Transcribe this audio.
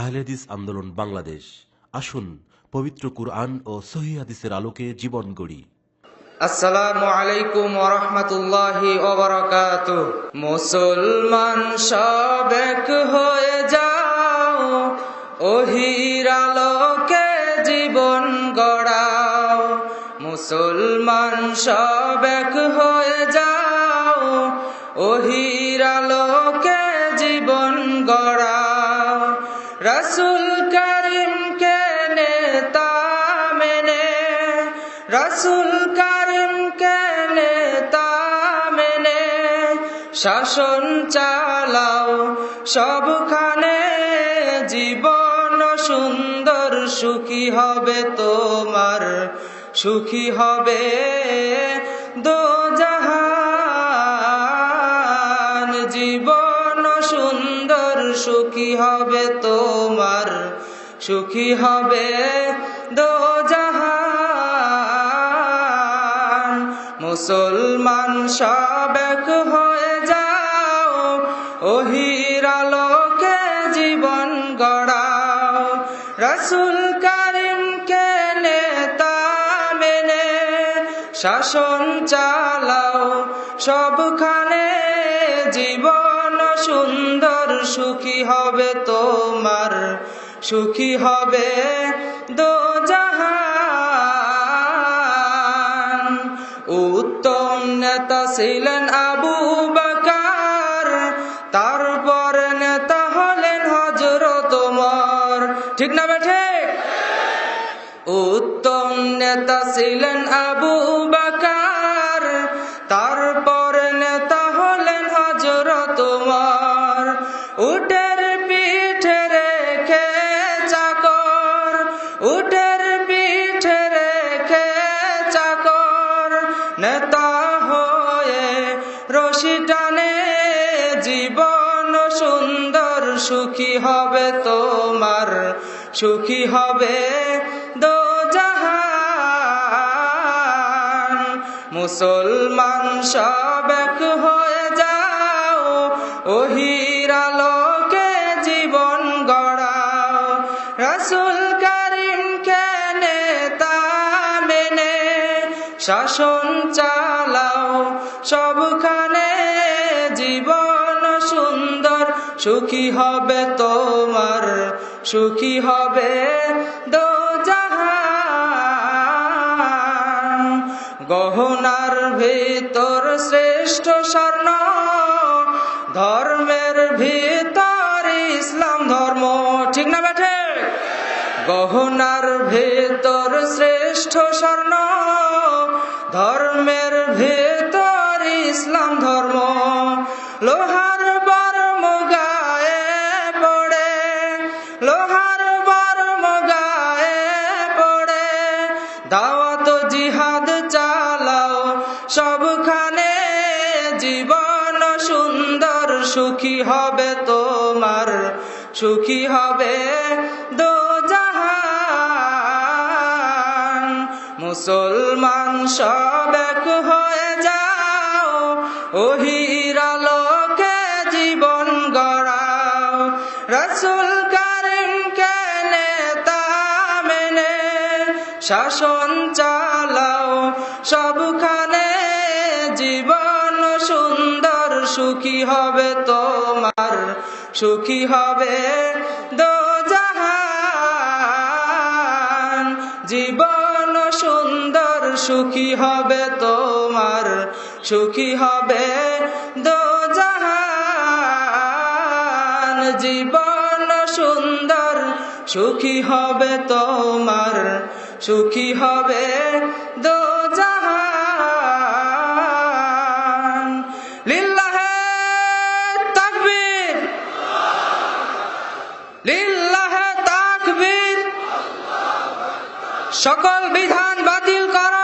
আহলেদিস আন্দোলন বাংলাদেশ। আসুন, পবিত্র কুরআন ও সহি আলোকে জীবন গড়ি। আসসালামু আলাইকুম ওরহমতুল্লাহি ওবরাকাত মুসলমান সব এক হয়ে যাও ওহির আলোকে জীবন গড়াও। মুসলমান সব এক হয়ে যাও ওহির আলোকে রসুল করিমকে নেতা মেনে, রসুল করিমকে নেতা মেনে, শাসন চালাও সবখানে, জীবন সুন্দর, সুখী হবে তোমার, সুখী হবে দো জাহান জীবন। সুখী হবে তোমার, সুখী হবে দো জাহান। মুসলমান সব এক হয়ে যাও ওহির আলোকে জীবন গড়াও। রসুল করিমকে নেতা মেনে, শাসন চালাও। সবখানে জীবন সুন্দর সুখী হবে তোমার, সুখী হবে দো জাহান উত্তম নেতা ছিলেন আবু বাকার, তারপর নেতা হলেন হজরত তোমার ঠিক না বেঠে উত্তম নেতা ছিলেন আবু বকার টানে জীবন সুন্দর, সুখী হবে তোমার, সুখী হবে দো মুসলমান সব এক হয়ে যাও ওহির আলোকে জীবন গড়াও। রসুল করিমকে নেতা মেনে, শাসন চালাও, সবখানে জীবন সুন্দর, সুখী হবে তোমার, সুখী হবে গহনার ভিতর শ্রেষ্ঠ স্বর্ণ, ধর্মের ভিতর ইসলাম ধর্ম, ঠিক না বেঠে গহনার ভেতর শ্রেষ্ঠ স্বর্ণ, ধর্মের ভিতর ইসলাম ধর্ম। লোহার বর্ম গায়ে পড়ে, লোহার বর্ম গায়ে পড়ে। দাওয়াত জিহাদ চালাও, সবখানে জীবন সুন্দর, সুখী হবে তোমার, সুখী হবে দো জাহান। মুসলমান সব এক হয়ে যাও ওহির রসুল করিমকে নেতা মেনে শাসন চালাও, সবখানে জীবন সুন্দর, সুখী হবে তোমার, সুখী হবে দোজাহান জীবন সুন্দর, সুখী হবে তোমার, সুখী হবে দো জীবন সুন্দর সুখী হবে তোমার সুখী হবে দো তাকবীর। সকল বিধান বাতিল কর।